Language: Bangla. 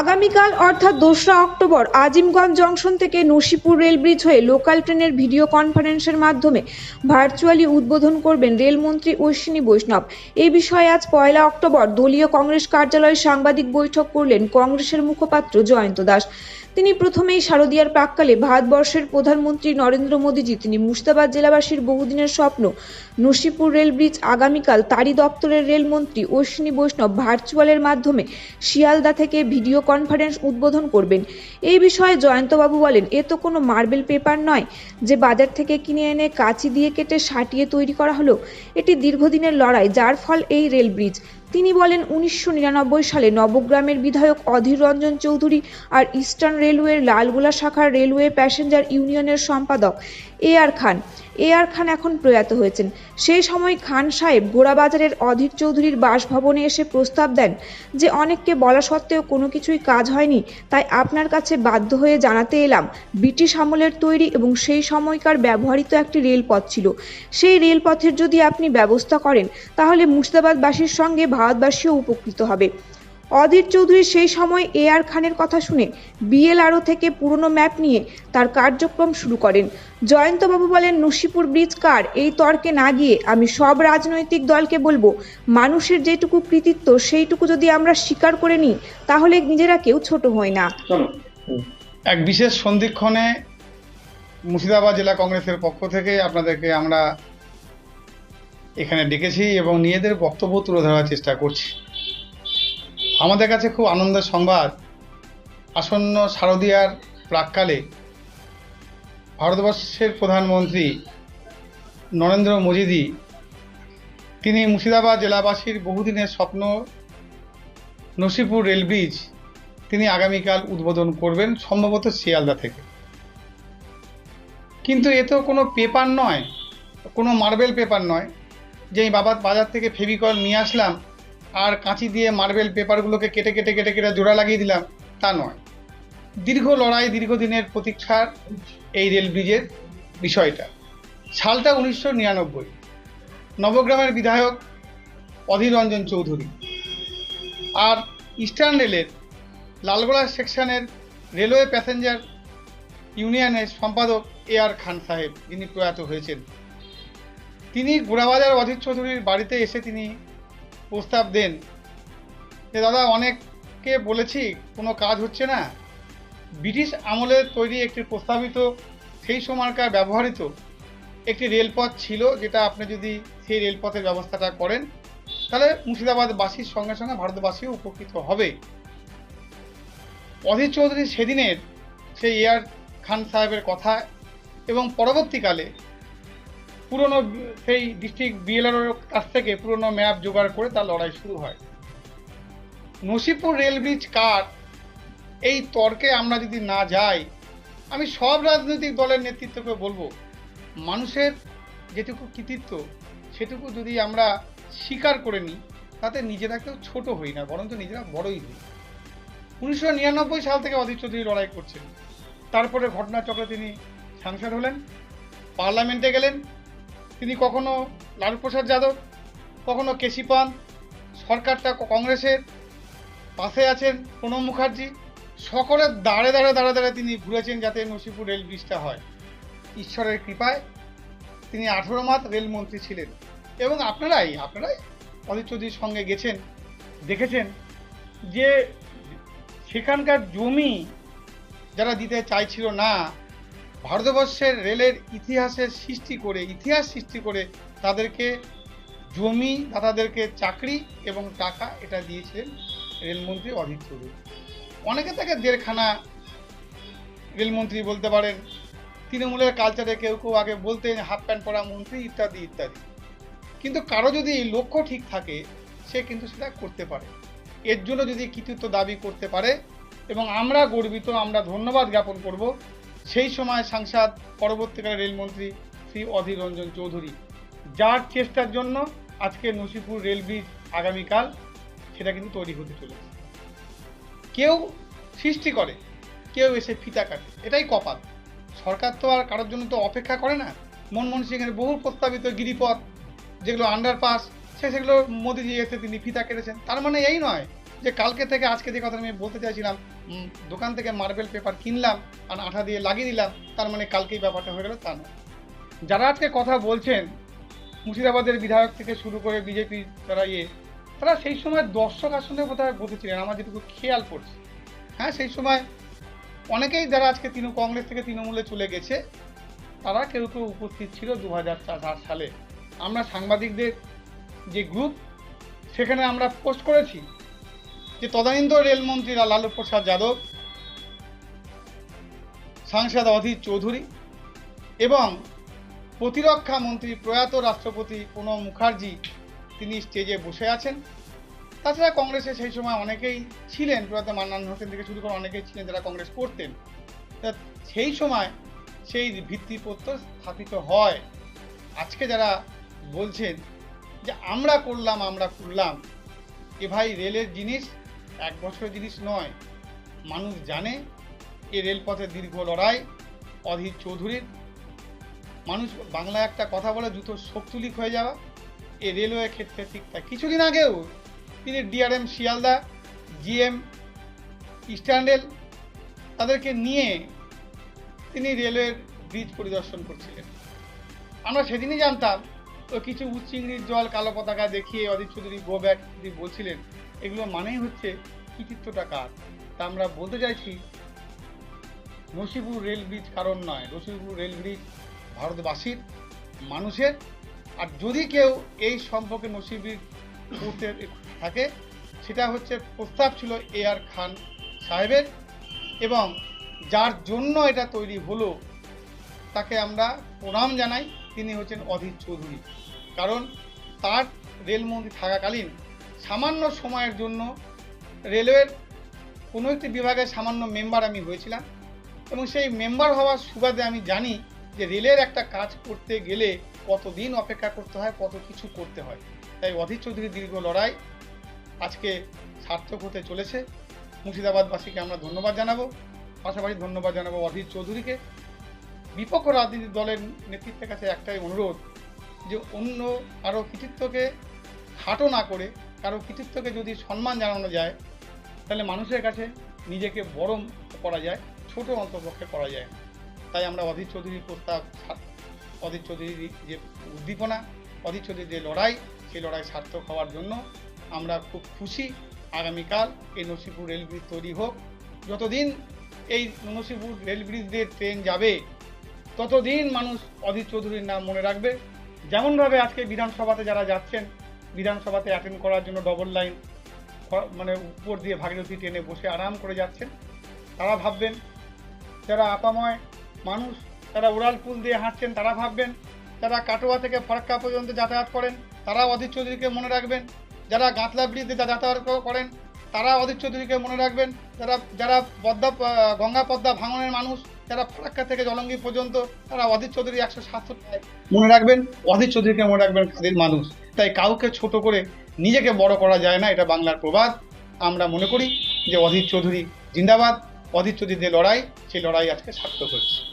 আগামীকাল অর্থাৎ দোসরা অক্টোবর আজিমগঞ্জ জংশন থেকে নসিপুর রেল ব্রিজ হয়ে লোকাল ট্রেনের ভিডিও কনফারেন্সের মাধ্যমে ভার্চুয়ালি উদ্বোধন করবেন রেলমন্ত্রী অশ্বিনী বৈষ্ণব। এই বিষয়ে আজ পয়লা অক্টোবর দলীয় কংগ্রেস কার্যালয়ে সাংবাদিক বৈঠক করলেন কংগ্রেসের মুখপাত্র জয়ন্ত দাস। তিনি প্রথমেই শারদীয়ার প্রাক্কালে ভারতবর্ষের প্রধানমন্ত্রী নরেন্দ্র মোদীজি, তিনি মুর্শিদাবাদ জেলাবাসীর বহুদিনের স্বপ্ন। নসিপুর রেল ব্রিজ আগামীকাল তারই দপ্তরের রেলমন্ত্রী অশ্বিনী বৈষ্ণব ভার্চুয়ালের মাধ্যমে শিয়ালদা থেকে ভিডিও কনফারেন্স উদ্বোধন করবেন। এই বিষয়ে জয়ন্তবাবু বলেন, এ তো কোনো মার্বেল পেপার নয়। যে বাজার থেকে কিনে এনে কাঁচি দিয়ে কেটে সাটিয়ে তৈরি করা হলো, এটি দীর্ঘদিনের লড়াই, যার ফল এই রেল ব্রিজ তিনি বলেন, উনিশশো নিরানব্বই সালে নবগ্রামের বিধায়ক অধীর রঞ্জন চৌধুরী আর ইস্টার্ন রেলওয়ের লালগোলা শাখার রেলওয়ে প্যাসেঞ্জার ইউনিয়নের সম্পাদক এ আর খান। এ আর খান এখন প্রয়াত হয়েছেন। সেই সময় খান সাহেব গোড়াবাজারের অধীর চৌধুরীর বাসভবনে এসে প্রস্তাব দেন যে, অনেককে বলা সত্ত্বেও কোনো কিছুই কাজ হয়নি, তাই আপনার কাছে বাধ্য হয়ে জানাতে এলাম। ব্রিটিশ আমলের তৈরি এবং সেই সময়কার ব্যবহৃত একটি রেলপথ ছিল। সেই রেলপথের যদি আপনি ব্যবস্থা করেন, তাহলে মুর্শিদাবাদবাসীর সঙ্গে ভারতবাসীও উপকৃত হবে। অধীর চৌধুরী সেই সময় এ আর খানের কথা শুনে বিএলআরও থেকে পুরনো ম্যাপ নিয়ে তার কার্যক্রম শুরু করেন। জয়ন্তবাবু বলেন নসিপুর ব্রিজ কার? এই তর্কে না গিয়ে আমি সব রাজনৈতিক দলকে বলব মানুষের যেটুকু কৃতিত্ব সেইটুকু যদি আমরা স্বীকার করে নিই তাহলে নিজেরা কেউ ছোট হয় না। এক বিশেষ সন্ধিক্ষণে মুর্শিদাবাদ জেলা কংগ্রেসের পক্ষ থেকে আপনাদেরকে আমরা এখানে ডেকেছি এবং নিজেদের বক্তব্য তুলে ধরার চেষ্টা করছি। আমাদের কাছে খুব আনন্দের সংবাদ। আসন্ন শারদীয়ার প্রাককালে ভারতবর্ষের প্রধানমন্ত্রী নরেন্দ্র মোদীজি, তিনি মুর্শিদাবাদ জেলাবাসীর বহুদিনের স্বপ্ন নসিপুর রেল ব্রিজ তিনি আগামীকাল উদ্বোধন করবেন, সম্ভবত শিয়ালদা থেকে। কিন্তু এ তো কোনো পেপার নয়, কোনো মার্বেল পেপার নয়। যে আমি বাবা বাজার থেকে ফেভিকল নিয়ে আসলাম, আর কাঁচি দিয়ে মার্বেল পেপারগুলোকে কেটে কেটে কেটে কেটে জোড়া লাগিয়ে দিলাম, তা নয়। দীর্ঘ লড়াই, দীর্ঘদিনের প্রতীক্ষার এই রেল ব্রিজের বিষয়টা। সালটা উনিশশো নিরানব্বই। নবগ্রামের বিধায়ক অধীর রঞ্জন চৌধুরী। আর ইস্টার্ন রেলের লালগোলা সেকশনের রেলওয়ে প্যাসেঞ্জার ইউনিয়নের সম্পাদক এ আর খান সাহেব, যিনি প্রয়াত হয়েছেন। তিনি গোড়াবাজার অধীর চৌধুরীর বাড়িতে এসে তিনি প্রস্তাব দেন যে, দাদা, অনেককে বলেছি, কোনো কাজ হচ্ছে না। ব্রিটিশ আমলের তৈরি একটি প্রস্তাবিত, সেই সময়কার ব্যবহৃত একটি রেলপথ ছিল, যেটা আপনি যদি সেই রেলপথের ব্যবস্থাটা করেন, তাহলে মুর্শিদাবাদবাসীর সঙ্গে সঙ্গে ভারতবাসীও উপকৃত হবে। অধীর চৌধুরী সেদিনের সেই এয়ার খান সাহেবের কথা এবং পরবর্তীকালে পুরনো সেই ডিস্ট্রিক্ট বিএলআর কাছ থেকে পুরনো ম্যাপ জোগাড় করে তার লড়াই শুরু হয়। নসিপুর রেল ব্রিজ কার? এই তর্কে আমরা যদি না যাই, আমি সব রাজনৈতিক দলের নেতৃত্বকে বলব, মানুষের যেটুকু কৃতিত্ব, সেটুকু যদি আমরা স্বীকার করে নিই, তাতে নিজেরা কেউ ছোট হই না, বরঞ্চ নিজেরা বড়ই হই। উনিশশো নিরানব্বই সাল থেকে অধীর চৌধুরী লড়াই করছেন। তারপরে ঘটনাচক্রে তিনি সাংসদ হলেন, পার্লামেন্টে গেলেন তিনি কখনো লালু প্রসাদ যাদব, কখনো কেশি পান সরকারটা কংগ্রেসের পাশে আছেন প্রণব মুখার্জি, সকলের দাঁড়ে দাঁড়ে দাঁড়ে দাঁড়ে তিনি ঘুরেছেন যাতে নসিপুর রেল ব্রিজটা হয়। ঈশ্বরের কৃপায় তিনি আঠেরো মাস রেলমন্ত্রী ছিলেন। এবং আপনারাই আপনারাই অধীর চৌধুরীর সঙ্গে গেছেন, দেখেছেন যে সেখানকার জমি যারা দিতে চাইছিল না ভারতবর্ষের রেলের ইতিহাসের সৃষ্টি করে, ইতিহাস সৃষ্টি করে তাদেরকে জমি দাদাদেরকে চাকরি এবং টাকা এটা দিয়েছিলেন রেলমন্ত্রী অধীর চৌধুরী। অনেকে তাকে দেড়খানা রেলমন্ত্রী বলতে পারেন, তৃণমূলের কালচারে কেউ কেউ আগে বলতেন, হাফ প্যান্ট পরা মন্ত্রী, ইত্যাদি ইত্যাদি। কিন্তু কারও যদি লক্ষ্য ঠিক থাকে, সে কিন্তু সেটা করতে পারে। এর জন্য যদি কৃতিত্ব দাবি করতে পারে, এবং আমরা গর্বিত, আমরা ধন্যবাদ জ্ঞাপন করব সেই সময় সাংসদ, পরবর্তীকালে রেলমন্ত্রী শ্রী অধীর রঞ্জন চৌধুরী। যার চেষ্টার জন্য আজকে নসিপুর রেল ব্রিজ আগামীকাল সেটা কিন্তু তৈরি হতে চলেছে। কেউ সৃষ্টি করে, কেউ এসে ফিতা কাটে, এটাই কপাল। সরকার তো আর কারোর জন্য তো অপেক্ষা করে না। মনমোহন সিংয়ের বহু প্রস্তাবিত গিরিপথ, যেগুলো আন্ডারপাস সে সেগুলো মোদিজি এসে তিনি ফিতা কেটেছেন। তার মানে এই নয় যে কালকে থেকে আজকে যে কথা আমি বলতে চাইছিলাম দোকান থেকে মার্বেল পেপার কিনলাম আর আঠা দিয়ে লাগিয়ে দিলাম, তার মানে কালকেই ব্যাপারটা হয়ে গেল তা নয়। যারা আজকে কথা বলছেন, মুর্শিদাবাদের বিধায়ক থেকে শুরু করে বিজেপি তারা ইয়ে তারা সেই সময় দর্শক আসনে বোধহয় বসেছিলেন, আমার যেটুকু খেয়াল পড়ছে। হ্যাঁ সেই সময় অনেকেই যারা আজকে তৃণ, কংগ্রেস থেকে তৃণমূলে চলে গেছে, তারা কেউ কেউ উপস্থিত ছিল দু হাজার চার সালে। আমরা সাংবাদিকদের যে গ্রুপ সেখানে আমরা পোস্ট করেছি। যে তদানীন্তন রেলমন্ত্রী লালু প্রসাদ যাদব, সাংসদ অধীর চৌধুরী এবং প্রতিরক্ষা মন্ত্রী প্রয়াত রাষ্ট্রপতি প্রণব মুখার্জি, তিনি স্টেজে বসে আছেন। তাছাড়া কংগ্রেসে সেই সময় অনেকেই ছিলেন, প্রয়াত মান্নান হোসেন থেকে শুরু করে অনেকেই ছিলেন যারা কংগ্রেস করতেন। তা সেই সময় সেই ভিত্তিপত্র স্থাপিত হয়। আজকে যারা বলছেন যে আমরা করলাম আমরা করলাম, এ ভাই রেলের জিনিস এক বছরের জিনিস নয়। মানুষ জানে এ রেলপথের দীর্ঘ লড়াই, অধীর চৌধুরীর। মানুষ বাংলায় একটা কথা বলে জুতো শক্তিলিক হয়ে যাওয়া। এ রেলওয়ে ক্ষেত্রে ঠিক তাই। কিছুদিন আগেও তিনি DRM Sealdah, GM eastern rail তাদেরকে নিয়ে তিনি রেলওয়ের ব্রিজ পরিদর্শন করছিলেন। আমরা সেদিনই জানতাম তো কিছু উচ্চিংড়ির জল কালো পতাকা দেখিয়ে অধীর চৌধুরী গো ব্যাক বলছিলেন এগুলো মানেই হচ্ছে কৃতিত্বটা কার? তা আমরা বলতে চাইছি নসিপুর রেল ব্রিজ কারণ নয়। নসিপুর রেল ব্রিজ ভারতবাসীর, মানুষের। আর যদি কেউ এই সম্পর্কে নসিবির করতে থাকে, সেটা হচ্ছে প্রস্তাব ছিল এ আর খান সাহেবের এবং যার জন্য এটা তৈরি হলো, তাকে আমরা প্রণাম জানাই। তিনি হচ্ছেন অধীর চৌধুরী। কারণ তার রেলমন্ত্রী থাকাকালীন সামান্য সময়ের জন্য রেলওয়ের কোনো একটি বিভাগের সামান্য মেম্বার আমি হয়েছিলাম এবং সেই মেম্বার হওয়ার সুবাদে আমি জানি যে রেলের একটা কাজ করতে গেলে কতদিন অপেক্ষা করতে হয়, কত কিছু করতে হয়। তাই অধীর চৌধুরীর দীর্ঘ লড়াই আজকে সার্থক হতে চলেছে। মুর্শিদাবাদবাসীকে আমরা ধন্যবাদ জানাব। পাশাপাশি ধন্যবাদ জানাব অধীর চৌধুরীকে। বিপক্ষ রাজনীতি দলের নেতৃত্বের কাছে একটাই অনুরোধ যে অন্য আরও কৃতিত্বকে খাটো না করে কারও কৃতিত্বকে যদি সম্মান জানানো যায়, তাহলে মানুষের কাছে নিজেকে বড় করা যায়, ছোট অন্তপক্ষে করা যায়। তাই আমরা অধীর চৌধুরীর প্রস্তাব অধীর চৌধুরীর যে উদ্দীপনা, অধীর চৌধুরীর যে লড়াই, সেই লড়াই সার্থক হওয়ার জন্য আমরা খুব খুশি। আগামীকাল এই নসিপুর রেল ব্রিজ তৈরি হোক। যতদিন এই নসিপুর রেল ব্রিজ দিয়ে ট্রেন যাবে, ততদিন মানুষ অধীর চৌধুরীর নাম মনে রাখবে। যেমনভাবে আজকে বিধানসভাতে যারা যাচ্ছেন বিধানসভাতে অ্যাটেন্ড করার জন্য ডবল লাইন মানে উপর দিয়ে ভাগীরথী ট্রেনে বসে আরাম করে যাচ্ছেন। তারা ভাববেন, যারা আপাময় মানুষ, যারা উড়ালপুল দিয়ে হাঁটছেন, তারা ভাববেন, যারা কাটোয়া থেকে ফারাক্কা পর্যন্ত যাতায়াত করেন তারা অধীর চৌধুরীকে মনে রাখবেন। যারা গাঁতলা ব্রিজ যাতায়াত করেন তারা অধীর চৌধুরীকে মনে রাখবেন। যারা যারা পদ্মা গঙ্গা পদ্মা ভাঙনের মানুষ, যারা ফরাক্কা থেকে জলঙ্গি পর্যন্ত, তারা অধীর চৌধুরী একশো সাতশো মনে রাখবেন, অধীর চৌধুরীকে মনে রাখবেন কাদের মানুষ। তাই কাউকে ছোট করে নিজেকে বড় করা যায় না, এটা বাংলার প্রবাদ। আমরা মনে করি যে অধীর চৌধুরী জিন্দাবাদ, অধীর চৌধুরীর যে লড়াই, সেই লড়াই আজকে সার্থক হচ্ছে।